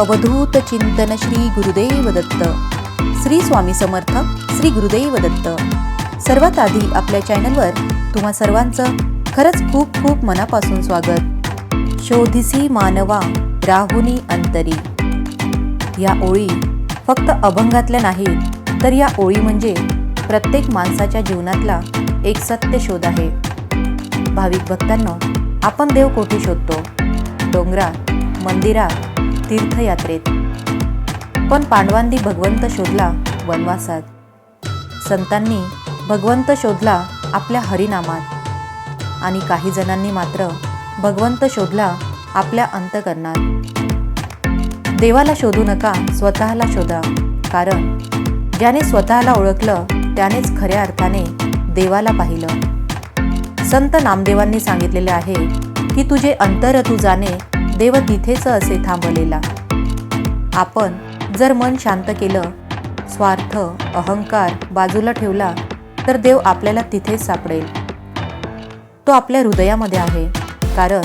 अवधूत चिंतन श्री गुरुदेव दत्त श्री स्वामी समर्थ श्री गुरुदेव दत्त सर्वात आधी आपल्या चॅनलवर तुम्हा सर्वांचं खरंच खूप खूप मनापासून स्वागत. शोधिसी मानवा राहुनी अंतरी. या ओळी फक्त अभंगातल्या नाहीत तर या ओळी म्हणजे प्रत्येक माणसाच्या जीवनातला एक सत्य शोध आहे. भाविक भक्तांनो आपण देव कोठे शोधतो. डोंगरात मंदिरात तीर्थयात्रेत. पण पांडवांनी भगवंत शोधला वनवासात. संतांनी भगवंत शोधला आपल्या हरिनामात. आणि काही जणांनी मात्र भगवंत शोधला आपल्या अंतकरणात. देवाला शोधू नका स्वतःला शोधा. कारण ज्याने स्वतःला ओळखलं त्यानेच खऱ्या अर्थाने देवाला पाहिलं. संत नामदेवांनी सांगितलेले आहे की तुझे अंतर तू जाणे देव तिथेच असे थांबलेला. आपण जर मन शांत केलं स्वार्थ अहंकार बाजूला ठेवला तर देव आपल्याला तिथेच सापडेल. तो आपल्या हृदयामध्ये आहे कारण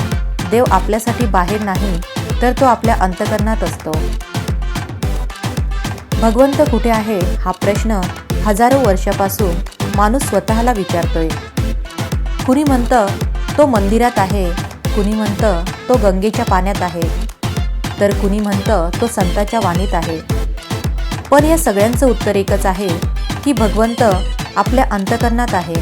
देव आपल्यासाठी बाहेर नाही तर तो आपल्या अंतकरणात असतो. भगवंत कुठे आहे हा प्रश्न हजारो वर्षापासून माणूस स्वतःला विचारतोय. कुणी म्हणतं तो मंदिरात आहे कुणी म्हणतं तो गंगेच्या पाण्यात आहे. तर कुणी म्हणतं तो संताच्या वाणीत आहे. पण या सगळ्यांचं उत्तर एकच आहे की भगवंत आपल्या अंतकरणात आहे.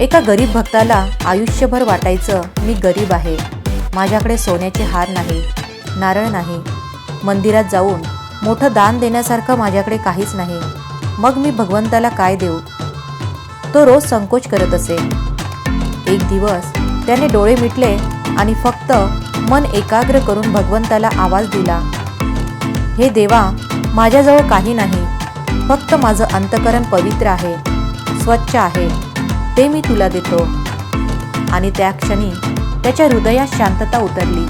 एका गरीब भक्ताला आयुष्यभर वाटायचं मी गरीब आहे. माझ्याकडे सोन्याचे हार नाही नारळ नाही. मंदिरात जाऊन मोठं दान देण्यासारखं माझ्याकडे काहीच नाही. मग मी भगवंताला काय देऊ? तो रोज संकोच करत असे. एक दिवस त्याने डोळे मिटले आणि फक्त मन एकाग्र करून भगवंताला आवाज दिला. हे देवा माझ्याजवळ काही नाही. फक्त माझं अंतकरण पवित्र आहे. स्वच्छ आहे. ते मी तुला देतो. आणि त्या क्षणी त्याच्या हृदयात शांतता उतरली.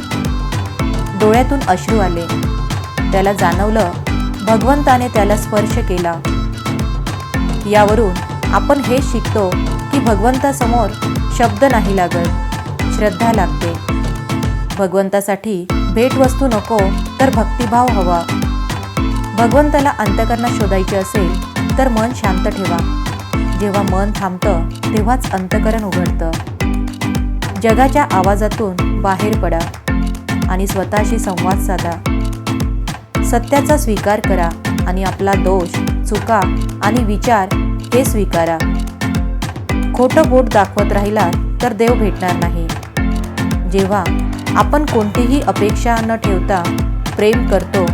डोळ्यातून अश्रू आले. त्याला जाणवलं भगवंताने त्याला स्पर्श केला. यावरून आपण हे शिकतो की भगवंतासमोर शब्द नाही लागत. श्रद्धा लागते. भगवंतासाठी भेटवस्तू नको तर भक्तिभाव हवा. भगवंताला अंतकरणात शोधायचे असेल तर मन शांत ठेवा. जेव्हा मन थांबतं तेव्हाच अंतकरण उघडतं. जगाच्या आवाजातून बाहेर पडा आणि स्वतःशी संवाद साधा. सत्याचा स्वीकार करा आणि आपला दोष चुका आणि विचार हे स्वीकारा. खोटं बोट दाखवत राहिला तर देव भेटणार नाही. जेव्हा आपण कोणतीही अपेक्षा न ठेवता प्रेम करतो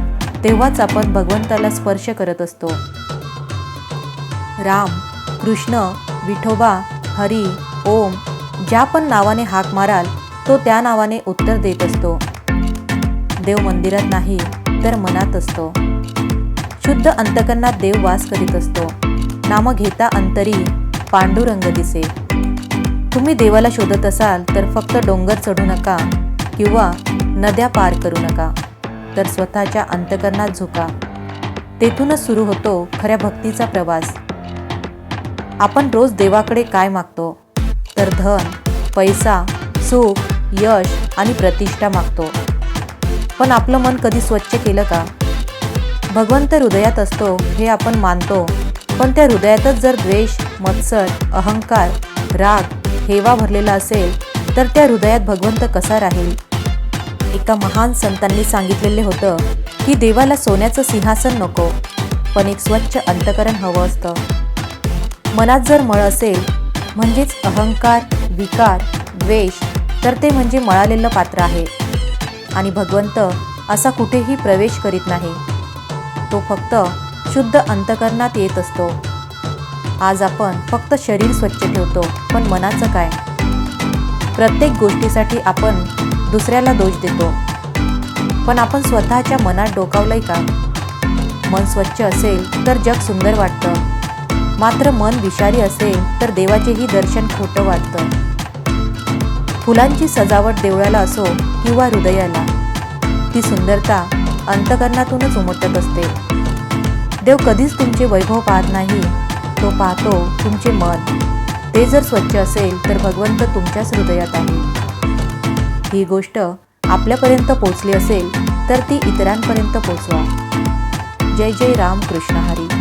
तेव्हाच आपण भगवंताला स्पर्श करत असतो. राम कृष्ण विठोबा हरी ओम ज्या पण नावाने हाक माराल तो त्या नावाने उत्तर देत असतो. देव मंदिरात नाही तर मनात असतो. शुद्ध अंतकरणात देव वास करीत असतो. नाम घेता अंतरी पांडुरंग दिसे. तुम्ही देवाला शोधत असाल तर फक्त डोंगर चढू नका किंवा नद्या पार करू नका तर स्वतःच्या अंतकरणात झुका. तेथूनच सुरू होतो खऱ्या भक्तीचा प्रवास. आपण रोज देवाकडे काय मागतो? तर धन पैसा सुख यश आणि प्रतिष्ठा मागतो. पण आपलं मन कधी स्वच्छ केलं का? भगवंत हृदयात असतो हे आपण मानतो पण त्या हृदयातच जर द्वेष मत्सर अहंकार राग हेवा भरलेला असेल तर त्या हृदयात भगवंत कसा राहील? एका महान संतांनी सांगितलेले होतं की देवाला सोन्याचं सिंहासन नको पण एक स्वच्छ अंतकरण हवं असतं. मनात जर मळ असेल म्हणजेच अहंकार विकार द्वेष तर ते म्हणजे मळालेलं पात्र आहे. आणि भगवंत असा कुठेही प्रवेश करीत नाही. तो फक्त शुद्ध अंतकरणात येत असतो. आज आपण फक्त शरीर स्वच्छ ठेवतो पण मनाचं काय? प्रत्येक गोष्टीसाठी आपण दुसऱ्याला दोष देतो. पण आपण स्वतःच्या मनात डोकावलंय का? मन स्वच्छ असेल तर जग सुंदर वाटतं. मात्र मन विषारी असेल तर देवाचेही दर्शन खोटं वाटतं. फुलांची सजावट देवळाला असो किंवा हृदयाला ती सुंदरता अंतकरणातूनच उमटत असते. देव कधीच तुमचे वैभव पाहत नाही तो पाहतो तुमचे मन. ते जर स्वच्छ असेल तर भगवंत तुमच्याच हृदयात आहे. ही गोष्ट आपल्यापर्यंत पोचली असेल तर ती इतरांपर्यंत पोचवा जय जय राम कृष्ण हरी.